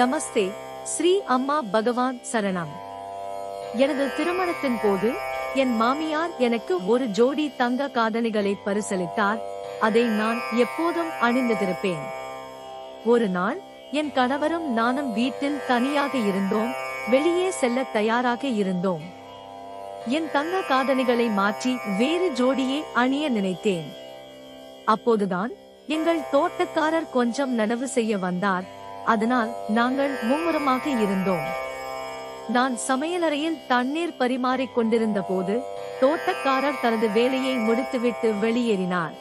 நமஸ்தே ஸ்ரீ அம்மா பகவான் சரணம். எனது திருமணத்தின் போது என் மாமியார் எனக்கு ஒரு ஜோடி தங்க காதணிகளை பரிசளித்தார். அதை நான் எப்போதும் அணிந்திருப்பேன். ஒரு நாள் என் கணவரும் நானும் வீட்டில் தனியாக இருந்தோம். வெளியே செல்ல தயாராக இருந்தோம். என் தங்க காதணிகளை மாற்றி வேறு ஜோடியை அணிய நினைத்தேன். அப்போதுதான் எங்கள் தோட்டக்காரர் கொஞ்சம் நனவு செய்ய வந்தார். அதனால் நாங்கள் மும்முரமாக இருந்தோம். நான் சமையலறையில் தண்ணீர் பரிமாறிக் கொண்டிருந்த போது தோட்டக்காரர் தனது வேலையை முடித்துவிட்டு வெளியேறினார்.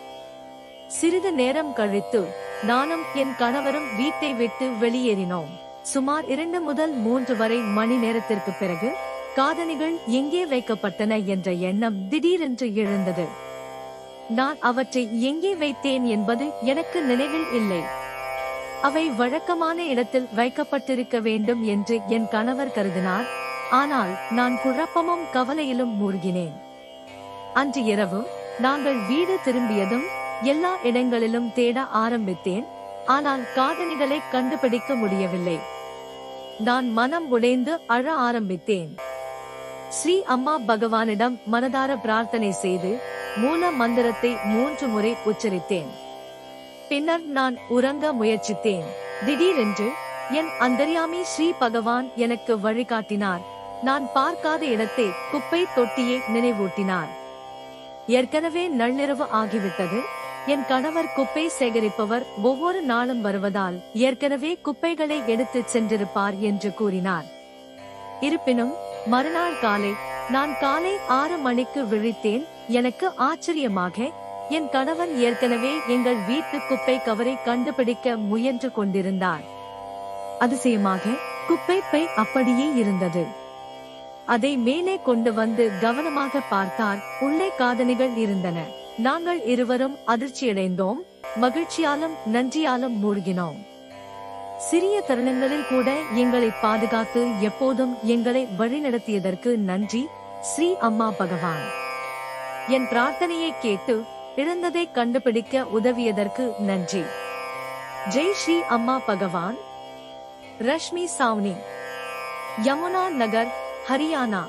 சிறிது நேரம் கழித்து நானும் என் கணவரும் வீட்டை விட்டு வெளியேறினோம். சுமார் இரண்டு முதல் மூன்று வரை மணி நேரத்திற்கு பிறகு காதணிகள் எங்கே வைக்கப்பட்டன என்ற எண்ணம் திடீரென்று எழுந்தது. நான் அவற்றை எங்கே வைத்தேன் என்பது எனக்கு நினைவில் இல்லை. அவை வழக்கமான இடத்தில் வைக்கப்பட்டிருக்க வேண்டும் என்று என் கணவர் கருதினார். ஆனால் நான் குழப்பமும் கவலையிலும் மூழ்கினேன். அன்று இரவு நாங்கள் வீடு திரும்பியதும் எல்லா இடங்களிலும் தேட ஆரம்பித்தேன். ஆனால் காதணிகளை கண்டுபிடிக்க முடியவில்லை. நான் மனம் உடைந்து அழ ஆரம்பித்தேன். ஸ்ரீ அம்மா பகவானிடம் மனதார பிரார்த்தனை செய்து மூல மந்திரத்தை மூன்று முறை உச்சரித்தேன். பின்னர் நான் உறங்க முயற்சித்தேன். திடீரென்று என் அந்தரியாமி ஸ்ரீ பகவான் எனக்கு வழிகாட்டினார். நான் பார்க்காத இடத்தை குப்பை தொட்டியை நினைவூட்டினார். ஏற்கனவே நள்ளிரவு ஆகிவிட்டது. என் கணவர் குப்பை சேகரிப்பவர் ஒவ்வொரு நாளும் வருவதால் ஏற்கனவே குப்பைகளை எடுத்துச் சென்றிருப்பார் என்று கூறினார். இருப்பினும் மறுநாள் காலை நான் காலை ஆறு மணிக்கு விழித்தேன். எனக்கு ஆச்சரியமாக என் கணவன் ஏற்கனவே எங்கள் வீட்டு குப்பை கவரை கண்டுபிடிக்க முயன்று கொண்டிருந்தார். அதிசயமாக குப்பை பை அப்படியே இருந்தது. அதை மேலே கொண்டு வந்து கவனமாக பார்த்தார் உள்ளே காதணிகள் இருந்தன. நாங்கள் இருவரும் அதிர்ச்சியடைந்தோம். மகிழ்ச்சியாலும் நன்றியாலும் மூழ்கினோம். சிறிய தருணங்களில் கூட எங்களை பாதுகாத்து எப்போதும் எங்களை வழிநடத்தியதற்கு நன்றி. ஸ்ரீ அம்மா பகவான். என் பிரார்த்தனையை கேட்டு இழந்ததை கண்டுபிடிக்க உதவியதற்கு நன்றி. ஜெய் ஸ்ரீ அம்மா பகவான். ரஷ்மி சாவ்னி. யமுனா நகர் ஹரியானா.